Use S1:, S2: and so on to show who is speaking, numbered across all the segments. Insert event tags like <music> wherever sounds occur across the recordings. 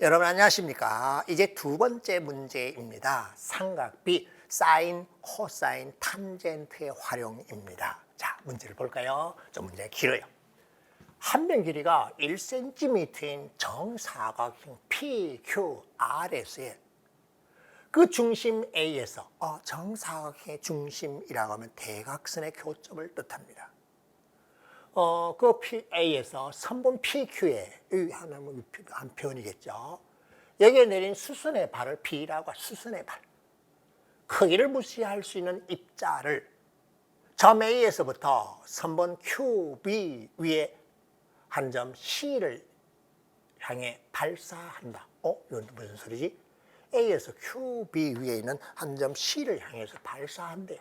S1: 여러분 안녕하십니까? 이제 두 번째 문제입니다. 삼각비 사인, 코사인, 탄젠트의 활용입니다. 자, 문제를 볼까요? 저 문제 길어요. 한 변 길이가 1cm인 정사각형 PQR에서의 그 중심 A에서 어, 정사각형의 중심이라고 하면 대각선의 교점을 뜻합니다. 어, 그 P, A에서 선분 PQ에 이 하나는 한 표현이겠죠. 여기에 내린 수선의 발을 B라고 하죠. 수선의 발. 크기를 무시할 수 있는 입자를 점 A에서부터 선분 QB 위에 한 점 C를 향해 발사한다. 어? 이건 무슨 소리지? A에서 QB 위에 있는 한 점 C를 향해서 발사한대요.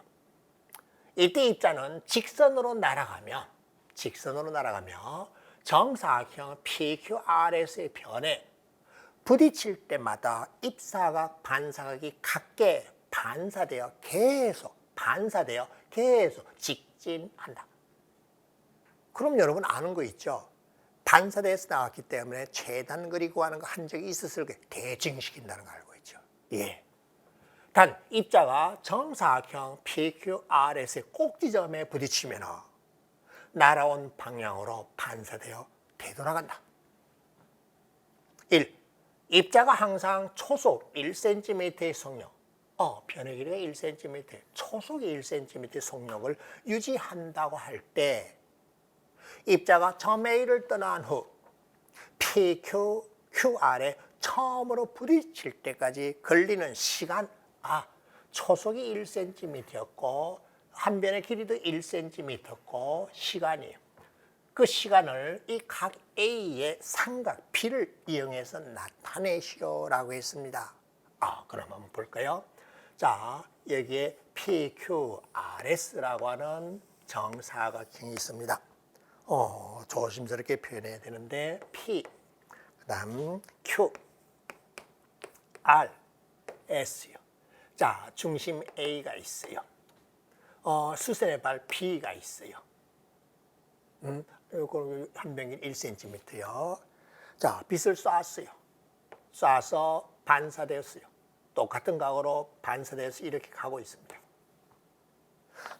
S1: 이때 입자는 직선으로 날아가며 직선으로 날아가며 정사각형 PQRS의 변에 부딪힐 때마다 입사각, 반사각이 각계 반사되어 계속 반사되어 계속 직진한다. 그럼 여러분 아는 거 있죠? 반사돼서 나왔기 때문에 최단 거리 구하는 거 한 적이 있었을 때 대칭시킨다는 거 알고 있죠? 예. 단 입자가 정사각형 PQRS의 꼭지점에 부딪히면 날아온 방향으로 반사되어 되돌아간다. 1. 입자가 항상 초속 1cm의 속력, 어, 변의 길이가 1cm, 초속이 1cm의 속력을 유지한다고 할 때 입자가 점 A를 떠난 후 PQ, QR에 처음으로 부딪힐 때까지 걸리는 시간, 아, 초속이 1cm였고 한 변의 길이도 1cm였고 시간이에요. 그 시간을 이 각 A의 삼각 B를 이용해서 나타내시오라고 했습니다. 아, 그럼 한번 볼까요? 자, 여기에 PQRS라고 하는 정사각형이 있습니다. 어, 조심스럽게 표현해야 되는데 P, 그다음 Q, R, S요. 자, 중심 A가 있어요. 어, 수선의 발 B가 있어요. 음, 요거 한 병이 1cm요. 자, 빛을 쐈어요. 쏴서 반사되었어요. 똑같은 각으로 반사돼서 이렇게 가고 있습니다.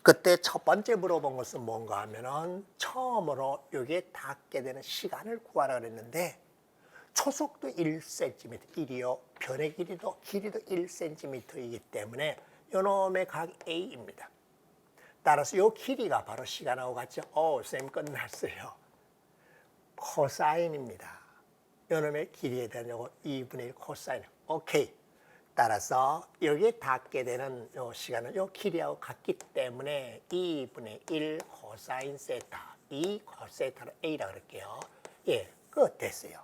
S1: 그때 첫 번째 물어본 것은 뭔가 하면은 처음으로 여기에 닿게 되는 시간을 구하라 그랬는데 초속도 1cm, 1이요. 변의 길이도 길이도 1cm이기 때문에 요놈의 각 A입니다. 따라서 요 길이가 바로 시간하고 같이 어, 쌤 끝났어요. 코사인입니다. 요놈의 길이에 대한 요거 2분의 1 코사인. 오케이. 따라서 여기에 닿게 되는 요 시간은 요 길이하고 같기 때문에 2분의 1 코사인 세타. 2 코세타를 A라 그럴게요. 예, 그거 됐어요.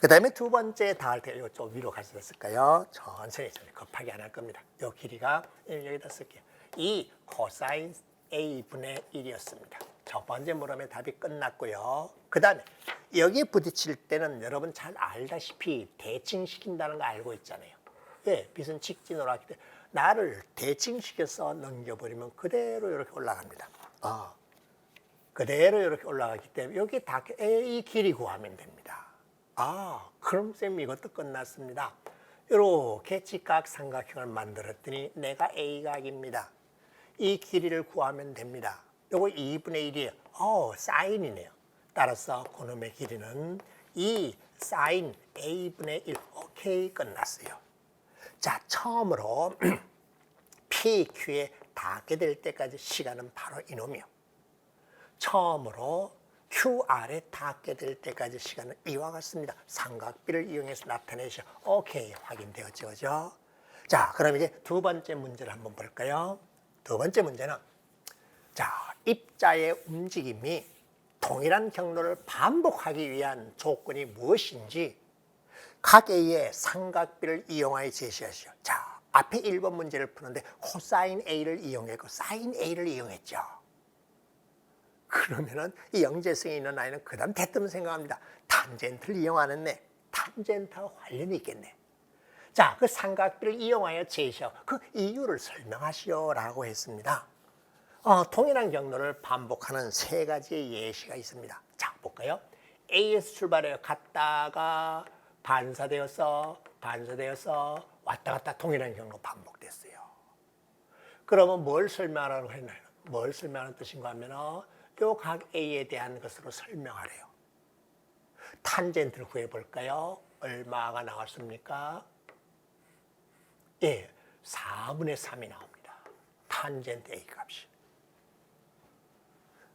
S1: 그 다음에 두 번째 닿을 때 이쪽 위로 가셨을까요? 천천히 천천히 급하게 안 할 겁니다. 요 길이가 여기다 쓸게요. 2 코사인 A분의 1이었습니다. 첫 번째 물음의 답이 끝났고요. 그 다음에 여기에 부딪힐 때는 여러분 잘 알다시피 대칭시킨다는 거 알고 있잖아요. 예, 빛은 직진으로 하기 때문에 나를 대칭시켜서 넘겨버리면 그대로 이렇게 올라갑니다. 아, 그대로 이렇게 올라가기 때문에 여기 다 A 길이 구하면 됩니다. 아, 그럼 쌤 이것도 끝났습니다. 이렇게 직각 삼각형을 만들었더니 내가 A각입니다. 이 길이를 구하면 됩니다. 요거 2분의 1이에요. 어, 사인이네요. 따라서 그놈의 길이는 2 사인 A분의 1. 오케이, 끝났어요. 자, 처음으로 <clears throat> PQ에 닿게 될 때까지 시간은 바로 이놈이요. 처음으로 QR에 닿게 될 때까지 시간은 이와 같습니다. 삼각비를 이용해서 나타내셔. 오케이, 확인되었죠, 그죠? 자, 그럼 이제 두 번째 문제를 한번 볼까요? 두 번째 문제는 자, 입자의 움직임이 동일한 경로를 반복하기 위한 조건이 무엇인지 각 A의 삼각비를 이용하여 제시하시오. 자, 앞에 1번 문제를 푸는데 코사인 A를 이용했고 사인 A를 이용했죠. 그러면은 이 영재성이 있는 아이는 그 다음 대뜸 생각합니다. 탄젠트를 이용하는 애, 탄젠트와 관련이 있겠네. 자, 그 삼각비를 이용하여 제시하고 그 이유를 설명하시오라고 했습니다. 어, 동일한 경로를 반복하는 세 가지의 예시가 있습니다. 자, 볼까요? A에서 출발해 갔다가 반사되어서 반사되어서 왔다 갔다 동일한 경로 반복됐어요. 그러면 뭘 설명하라고 했나요? 뭘 설명하는 뜻인가 하면은 요각 A에 대한 것으로 설명하래요. 탄젠트를 구해 볼까요? 얼마가 나왔습니까? 예, 4분의 3이 나옵니다. 탄젠트 A 값이.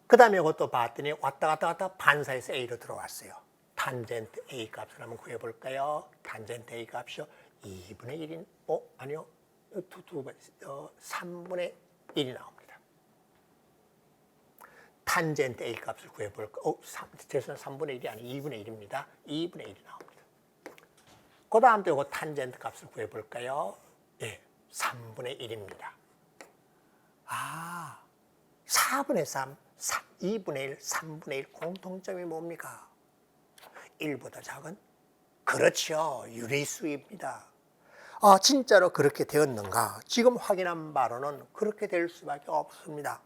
S1: 그 다음에 이것도 봤더니 왔다 갔다 갔다 반사해서 A로 들어왔어요. 탄젠트 A 값을 한번 구해볼까요? 탄젠트 A 값이요. 2분의 1인, 어? 아니요. 두, 두 번, 어, 3분의 1이 나옵니다. 탄젠트 A 값을 구해볼까? 어, 3, 죄송합니다. 3분의 1이 아니고 2분의 1입니다. 2분의 1이 나옵니다. 그 다음 또 이거 탄젠트 값을 구해볼까요? 예, 3분의 1입니다. 아, 4분의 3, 3 2분의 1, 3분의 1 공통점이 뭡니까? 1보다 작은? 그렇죠. 유리수입니다. 아, 진짜로 그렇게 되었는가? 지금 확인한 바로는 그렇게 될 수밖에 없습니다.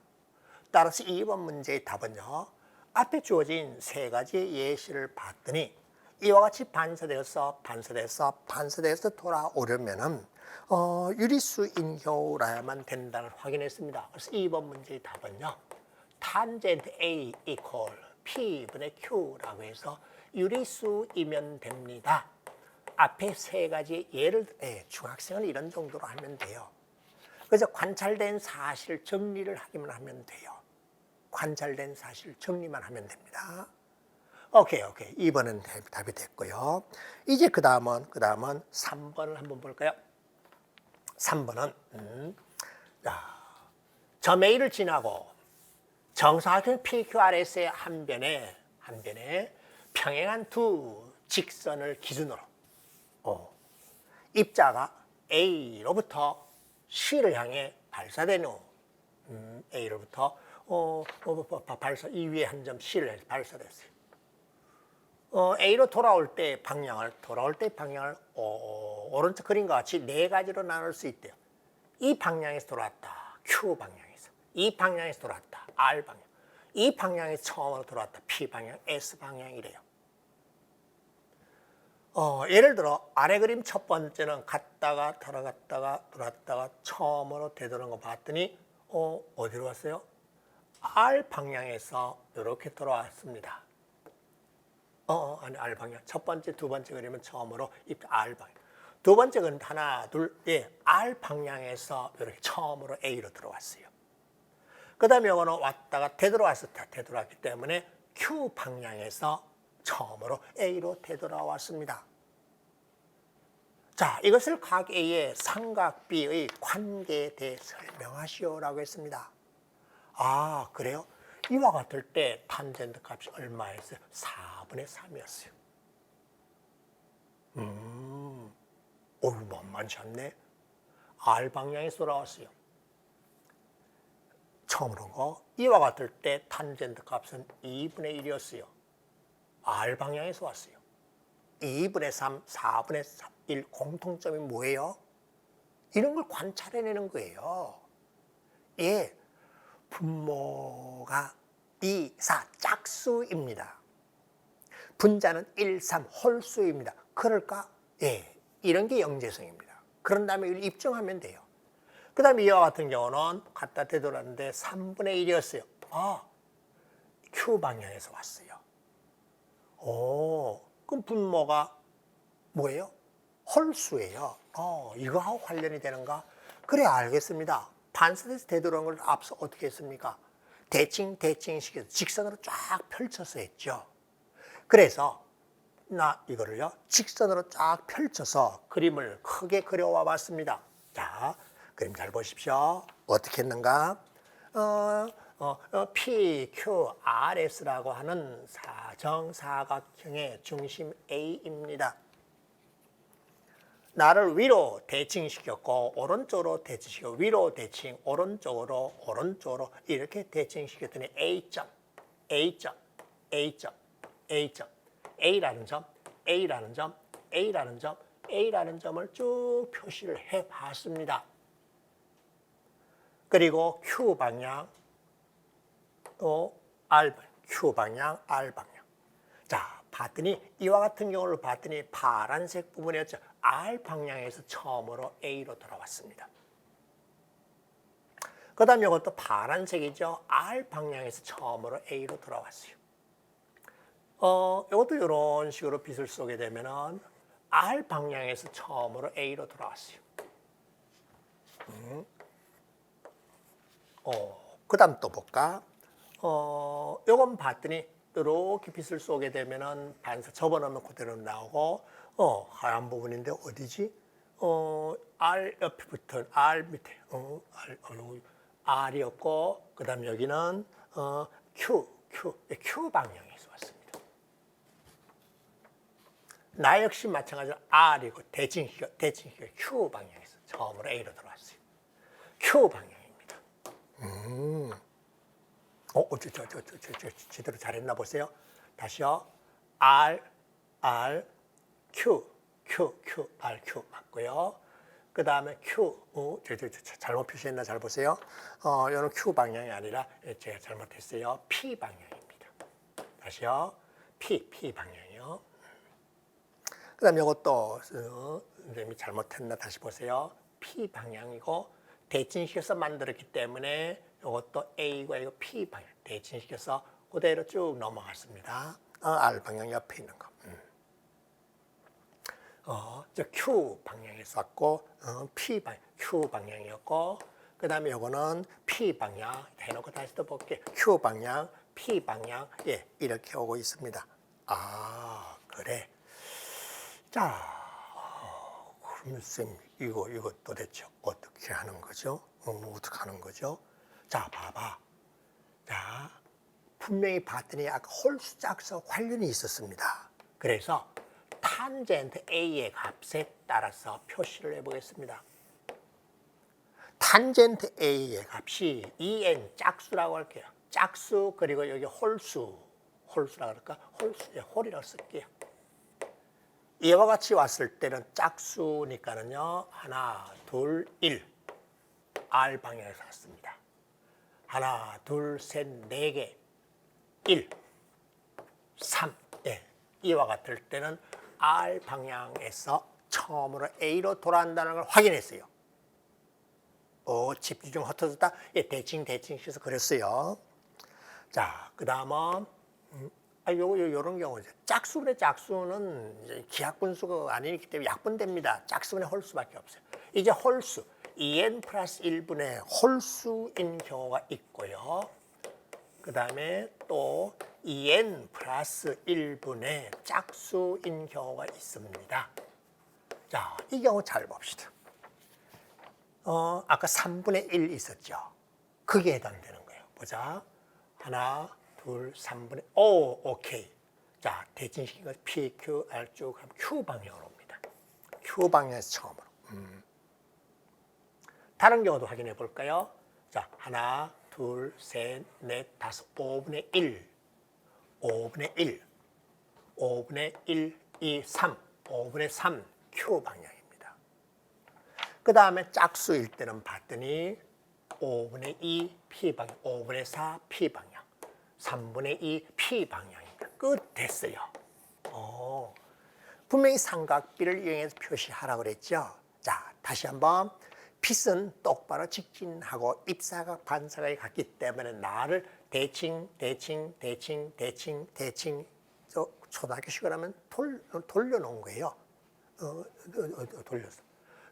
S1: 따라서 2번 문제의 답은요. 앞에 주어진 세 가지 예시를 봤더니 이와 같이 반사되어서 반사돼서 반사돼서 돌아오려면은 어, 유리수인 경우라야만 된다는 확인했습니다. 그래서 2번 문제의 답은요. 탄젠트 A equal P분의 Q라고 해서 유리수이면 됩니다. 앞에 세 가지 예를 예, 중학생은 이런 정도로 하면 돼요. 그래서 관찰된 사실 정리를 하기만 하면 돼요. 관찰된 사실 정리만 하면 됩니다. 오케이, 오케이. 2번은 답이 됐고요. 이제 그 다음은, 그 다음은 3번을 한번 볼까요? 3번은, 음, 자, 점 A를 지나고 정사각형 PQRS의 한 변에, 한 변에 평행한 두 직선을 기준으로, 어, 입자가 A로부터 C를 향해 발사된 후, 음, A로부터 어, 어, 발사, 이 위에 한 점 C를 발사됐어요. 어, A로 돌아올 때 방향을 돌아올 때 방향을 어, 오른쪽 그림과 같이 네 가지로 나눌 수 있대요. 이 방향에서 돌아왔다. Q 방향에서. 이 방향에서 돌아왔다. R 방향. 이 방향에서 처음으로 돌아왔다. P 방향, S 방향이래요. 어, 예를 들어 아래 그림 첫 번째는 갔다가 돌아갔다가 돌았다가 처음으로 되돌아온 거 봤더니 어, 어디로 왔어요? R 방향에서 이렇게 돌아왔습니다. 어, 어, 아니 R 방향. 첫 번째, 두 번째 그림은 처음으로 입 R 방향. 두 번째 그림 하나, 둘, 예, R 방향에서 이렇게 처음으로 A로 들어왔어요. 그 다음에 이거는 왔다가 되돌아왔었다. 되돌아왔기 때문에 Q 방향에서 처음으로 A로 되돌아왔습니다. 자, 이것을 각 A의 삼각 B의 관계에 대해 설명하시오라고 했습니다. 아, 그래요? 이와 같을 때 탄젠트 값이 얼마였어요? 4분의 3이었어요. 음, 어휴, 만만치 않네. R 방향에서 돌아왔어요. 처음으로 거, 이와 같을 때 탄젠트 값은 2분의 1이었어요. R 방향에서 왔어요. 2분의 3, 4분의 3, 1 공통점이 뭐예요? 이런 걸 관찰해내는 거예요. 예, 분모가 2, 4 짝수입니다. 분자는 1, 3 홀수입니다. 그럴까? 예, 이런 게 영재성입니다. 그런 다음에 입증하면 돼요. 그 다음에 이와 같은 경우는 갖다 되돌았는데 3분의 1이었어요. 아, Q 방향에서 왔어요. 오, 그럼 분모가 뭐예요? 홀수예요. 어, 이거하고 관련이 되는가? 그래, 알겠습니다. 되돌아온 걸 앞서 어떻게 했습니까? 대칭, 대칭식에서 직선으로 쫙 펼쳐서 했죠. 그래서 나 이거를요, 직선으로 쫙 펼쳐서 그림을 크게 그려와 봤습니다. 자, 그림 잘 보십시오. 어떻게 했는가? 어, 어, 어, PQRS라고 하는 사정사각형의 중심 A입니다. 나를 위로 대칭시켰고 오른쪽으로 대칭시켰고 위로 대칭 오른쪽으로 오른쪽으로 이렇게 대칭시켰더니 A점, A점, A점, A점, A라는 점, A라는 점, A라는 점, A라는 점을 쭉 표시를 해 봤습니다. 그리고 Q 방향, 또 R 방향, Q 방향, R 방향. 자, 봤더니 이와 같은 경우를 봤더니 파란색 부분이었죠. R 방향에서 처음으로 A로 돌아왔습니다. 그 다음 이것도 파란색이죠. R 방향에서 처음으로 A로 돌아왔어요. 어, 이것도 이런 식으로 빛을 쏘게 되면은 R 방향에서 처음으로 A로 돌아왔어요. 음. 어, 그 다음 또 볼까? 어, 요건 봤더니 이렇게 빛을 쏘게 되면은 반사 접어놓으면 그대로 나오고 어, 하얀 부분인데 어디지? 어, R 옆에 붙은 R 밑에 어, R, 어, R이었고 그다음 여기는 어, Q, Q, Q 방향에서 왔습니다. 나 역시 마찬가지로 R이고 대칭기가 대칭기가 Q 방향에서 처음으로 A로 들어왔어요. Q 방향입니다. 음. 어, 어, 저, 저, 저, 저, 저, 저, 제대로 잘했나 보세요. 다시요. R, R, Q, Q, Q, R, Q 맞고요. 그 다음에 Q, 어, 저, 저, 저, 저, 잘못 표시했나 잘 보세요. 어, 이는 Q 방향이 아니라 예, 제가 잘못했어요. P 방향입니다. 다시요. P, P 방향이요. 그 다음에 이것도 어, 잘못했나 다시 보세요. P 방향이고 대칭시켜서 만들었기 때문에 이것도 A과 이거 P 방향 대칭시켜서 그대로 쭉 넘어갔습니다. 어, R 방향 옆에 있는 거. 음. 어, 저 Q 방향에서 왔고 어, P 방 Q 방향이었고 그 다음에 요거는 P 방향 해놓고 다시 또 볼게요. Q 방향, P 방향 예 이렇게 오고 있습니다. 아 그래. 자, 어, 그러면 쌤 이거 이거 도대체 어떻게 하는 거죠? 어, 어떻게 하는 거죠? 자, 봐봐. 자, 분명히 봤더니 아까 홀수 짝수 관련이 있었습니다. 그래서 탄젠트 A의 값에 따라서 표시를 해보겠습니다. 탄젠트 A의 값이 EN 짝수라고 할게요. 짝수 그리고 여기 홀수, 홀수라고 할까? 홀수, 예, 홀이라고 쓸게요. 이와 같이 왔을 때는 짝수니까는요. 하나, 둘, 일. R 방향에서 왔습니다. 하나, 둘, 셋, 네 개. 일, 삼. 예. 이와 같을 때는 R 방향에서 처음으로 A로 돌아간다는 걸 확인했어요. 어, 집중 좀 흩어졌다. 예, 대칭, 대칭 시켜서 그랬어요. 자, 그 다음은, 음, 아, 요, 요, 요런 경우죠. 짝수분의 짝수는 기하분수가 아니기 때문에 약분됩니다. 짝수분의 홀수밖에 없어요. 이제 홀수, 2n 플러스 1분의 홀수인 경우가 있고요. 그 다음에 또 2n 플러스 1분의 짝수인 경우가 있습니다. 자, 이 경우 잘 봅시다. 어, 아까 3분의 1 있었죠? 그게 해당되는 거예요. 보자. 하나, 둘, 3분의, 오, 오케이. 자, 것 P, Q, R 쭉 하면 Q 방향으로 옵니다. Q 방향에서 처음으로. 음. 다른 경우도 확인해 볼까요? 자, 하나, 둘, 셋, 넷, 다섯, 5분의 1. 5분의 1. 5분의 1, 2, 3. 5분의 3. Q 방향입니다. 그 다음에 짝수일 때는 봤더니 5분의 2 P 방향, 5분의 4 P 방향, 3분의 2 P 방향입니다. 끝 됐어요. 어, 분명히 삼각비를 이용해서 표시하라고 그랬죠. 자, 다시 한번 빛은 똑바로 직진하고 입사각 반사각이 같기 때문에 나를 대칭, 대칭, 대칭, 대칭, 대칭 저 초등학교 시간하면 돌, 돌려놓은 거예요. 어, 어, 어, 돌려서.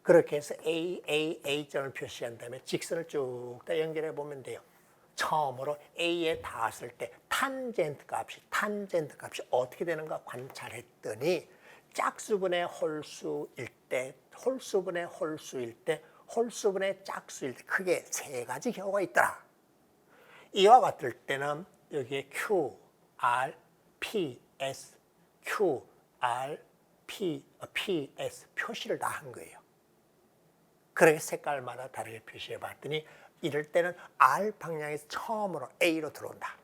S1: 그렇게 해서 A, A, A점을 표시한 다음에 직선을 쭉 다 연결해 보면 돼요. 처음으로 A에 닿았을 때 탄젠트 값이 탄젠트 값이 어떻게 되는가 관찰했더니 짝수분의 홀수일 때 홀수분의 홀수일 때 홀수분의 짝수일 때 크게 세 가지 경우가 있더라. 이와 같을 때는 여기에 Q, R, P, S, Q, R, P, 어, P, S 표시를 다 한 거예요. 그렇게 색깔마다 다르게 표시해 봤더니 이럴 때는 R 방향에서 처음으로 A로 들어온다.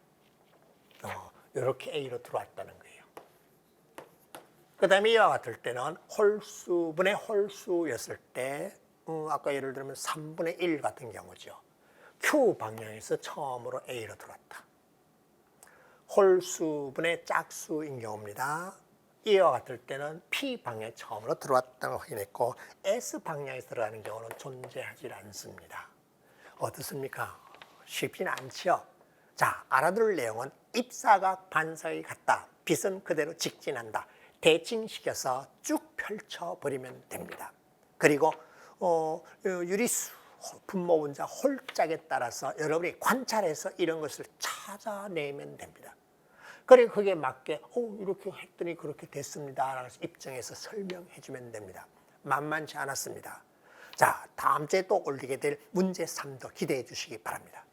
S1: 어, 이렇게 A로 들어왔다는 거예요. 그 다음에 이와 같을 때는 홀수분의 홀수였을 때 음, 아까 예를 들면 3분의 1 같은 경우죠. Q 방향에서 처음으로 A로 들어왔다. 홀수분의 짝수인 경우입니다. 이와 같을 때는 P 방향 처음으로 들어왔다고 확인했고 S 방향에 들어가는 경우는 존재하지 않습니다. 어떻습니까? 쉽진 않죠. 자, 알아둘 내용은 입사각 반사각이 같다. 빛은 그대로 직진한다. 대칭시켜서 쭉 펼쳐버리면 됩니다. 그리고 어, 유리수 분모 분자 홀짝에 따라서 여러분이 관찰해서 이런 것을 찾아내면 됩니다. 그리고 그게 맞게 어, 이렇게 했더니 그렇게 됐습니다. 라고 해서 입증해서 설명해 주면 됩니다. 만만치 않았습니다. 자, 다음 주에 또 올리게 될 문제 3도 기대해 주시기 바랍니다.